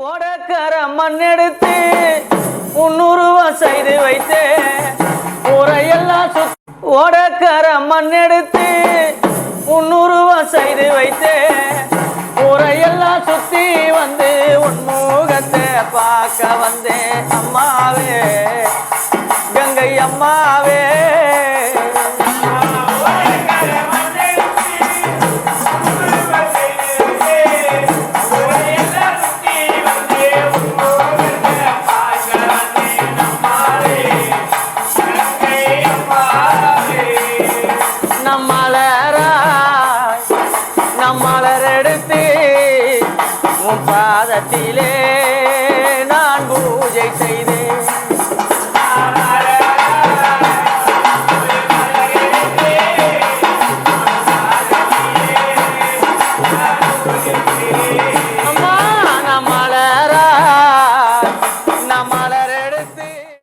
ஓடக்கார மண் எடுத்து முன்னூறுவா செய்து வைத்தே ஊரையெல்லாம் சுத் மண் மண்ணெடுத்து முன்னூறுவா செய்து வைத்தே ஊரையெல்லாம் சுத்தி வந்து உன் முகத்தை பார்க்க வந்தேன் அம்மாவே கங்கை அம்மாவே. மலராய் நம்மளர் எடுத்து உன் பாதத்திலே